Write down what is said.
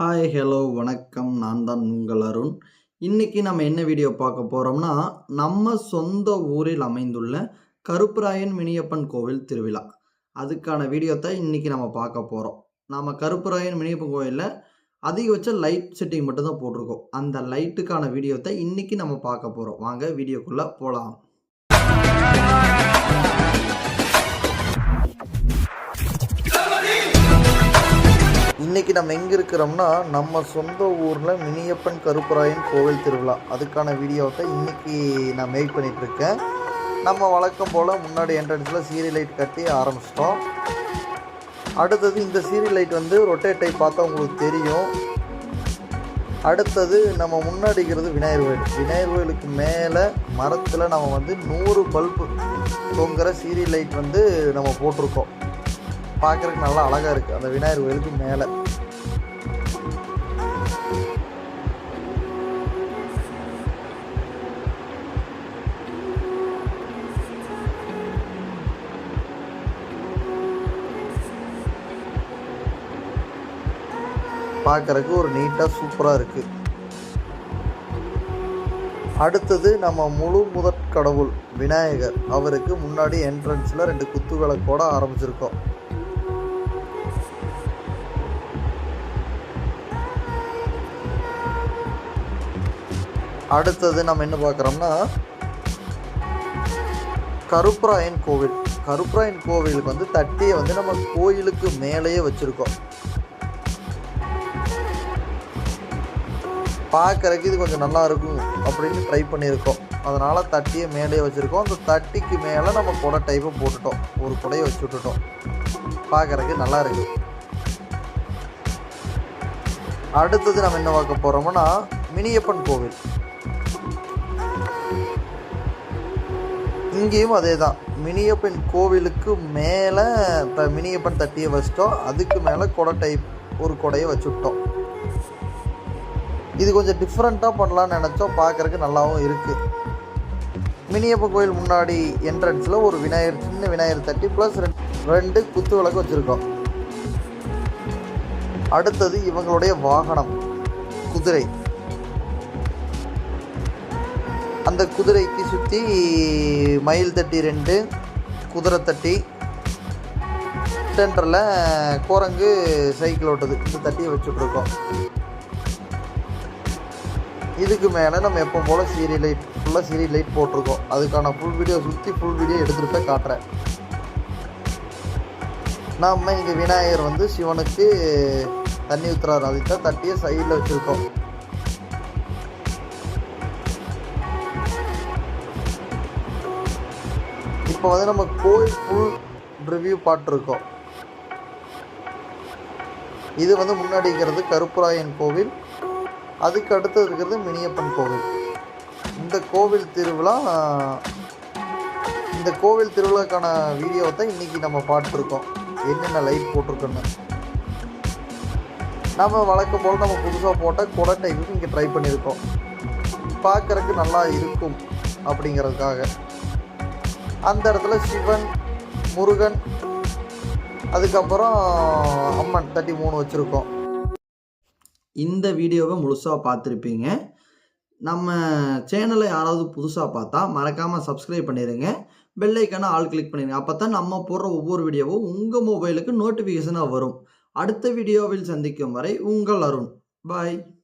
Hi hello வணக்கம். நான் தான் உங்கள் அருண். இன்றைக்கி நம்ம என்ன வீடியோ பார்க்க போகிறோம்னா நம்ம சொந்த ஊரில் அமைந்துள்ள கருப்பராயன் மினியப்பன் கோவில் திருவிழா. அதுக்கான வீடியோத்தை இன்றைக்கி நம்ம பார்க்க போகிறோம் நம்ம கருப்பராயன் மினியப்பன் கோவிலில் அதிகபட்ச லைட் செட்டிங் மட்டும்தான் போட்டிருக்கோம். அந்த லைட்டுக்கான வீடியோத்தை இன்றைக்கி நம்ம பார்க்க போகிறோம் வாங்க வீடியோக்குள்ளே போகலாம் இன்றைக்கி நம்ம எங்கே இருக்கிறோம்னா நம்ம சொந்த ஊரில் மினியப்பன் கருப்பராயன் கோவில் திருவிழா. அதுக்கான வீடியோவை இன்றைக்கி நான் மேக் பண்ணிகிட்ருக்கேன் நம்ம வழக்கம் போல் முன்னாடி என்ட்ரன்ஸில் சீரியல் லைட் கட்டி ஆரம்பிச்சிட்டோம். அடுத்தது இந்த சீரியல் லைட் வந்து ரொட்டேட் டைப் பார்த்தா உங்களுக்கு தெரியும். அடுத்தது நம்ம முன்னாடிக்கிறது விநாயகர் கோயில். விநாயகர் கோயிலுக்கு மேலே மரத்தில் நம்ம வந்து நூறு பல்பு தொங்குற சீரியல் லைட் வந்து நம்ம போட்டிருக்கோம். பார்க்குறதுக்கு நல்லா அழகாக இருக்குது அந்த விநாயகர் கோயிலுக்கு மேலே. பார்க்குறதுக்கு ஒரு நீட்டாக சூப்பராக இருக்குது அடுத்தது நம்ம முழு முதற் கடவுள் விநாயகர். அவருக்கு முன்னாடி என்ட்ரன்ஸில் ரெண்டு குத்து விளக்கோட ஆரம்பிச்சிருக்கோம். அடுத்தது நம்ம என்ன பார்க்குறோம்னா கருப்பராயன் கோவில். கருப்பராயன் கோவிலுக்கு வந்து தட்டியை வந்து நம்ம கோயிலுக்கு மேலேயே வச்சுருக்கோம். பார்க்குறதுக்கு இது கொஞ்சம் நல்லா இருக்கும் அப்படின்னு ட்ரை பண்ணியிருக்கோம். அதனால் தட்டியை மேலேயே வச்சுருக்கோம். அந்த தட்டிக்கு மேலே நம்ம குடை டைப்பை போட்டுட்டோம். ஒரு குடையை வச்சு விட்டுட்டோம். பார்க்குறக்கு நல்லா இருக்கு. அடுத்தது நம்ம என்ன பார்க்க போகிறோம்னா மினியப்பன் கோவில். இங்கேயும் அதே தான் மினியப்பன் கோவிலுக்கு மேலே த மினியப்பன் தட்டியை வச்சிட்டோம். அதுக்கு மேலே கொடை டைப் ஒரு குடையை வச்சுட்டோம் இது கொஞ்சம் டிஃப்ரெண்ட்டாக பண்ணலான்னு நினச்சோம். பார்க்குறக்கு நல்லாவும் இருக்குது மினியப்பன் கோயில் முன்னாடி என்ட்ரன்ஸில் ஒரு விநாயகர் சின்ன விநாயகர் தட்டி ப்ளஸ் ரெண்டு ரெண்டு குத்து விளக்கு வச்சுருக்கோம். அடுத்தது இவங்களுடைய வாகனம் குதிரை. அந்த குதிரைக்கு சுற்றி மயில் தட்டி ரெண்டு குதிரை தட்டி. சென்டரில் குரங்கு சைக்கிள் ஓட்டுது. இந்த தட்டியை வச்சுட்ருக்கோம் இதுக்கு மேலே நம்ம எப்போ போல் சீரி லைட் ஃபுல்லாக சீரி லைட் போட்டிருக்கோம். அதுக்கான ஃபுல் வீடியோ சுற்றி ஃபுல் வீடியோ எடுத்துகிட்டு போய் காட்டுறேன். நம்ம இங்கே விநாயகர் வந்து சிவனுக்கு தண்ணி ஊற்றுறாரு அதுக்கு தான் தட்டியை சைடில் வச்சுருக்கோம். இப்போ வந்து நம்ம கோயில் ஃபுல் ரிவ்யூ பார்த்துருக்கோம். இது வந்து முன்னாடி இருக்கிறது கருப்புராயன் கோவில். அதுக்கு அடுத்து இருக்கிறது மினியப்பன் கோவில். இந்த கோவில் திருவிழா இந்த கோவில் திருவிழாக்கான வீடியோவை தான் இன்றைக்கி நம்ம பார்த்துருக்கோம். என்னென்ன லைட் போட்டிருக்கோன்னு. நம்ம வழக்கம் போல் நம்ம புதுசாக போட்டால் குடை டைப்புக்கு இங்கே ட்ரை பண்ணியிருக்கோம். பார்க்குறக்கு நல்லா இருக்கும் அப்படிங்கிறதுக்காக. அந்த இடத்துல சிவன் முருகன் அதுக்கப்புறம் அம்மன் தேர்ட்டி மூணு வச்சுருக்கோம். இந்த வீடியோவை முழுசாக பார்த்துருப்பீங்க. நம்ம சேனலை யாராவது புதுசாக பார்த்தா மறக்காமல் சப்ஸ்கிரைப் பண்ணிடுங்க பெல்லைக்கான ஆள் கிளிக் பண்ணிடுங்க அப்போ தான் நம்ம போடுற ஒவ்வொரு வீடியோவும் உங்கள் மொபைலுக்கு நோட்டிஃபிகேஷனாக வரும். அடுத்த வீடியோவில் சந்திக்கும் வரை உங்கள் அருண். பாய்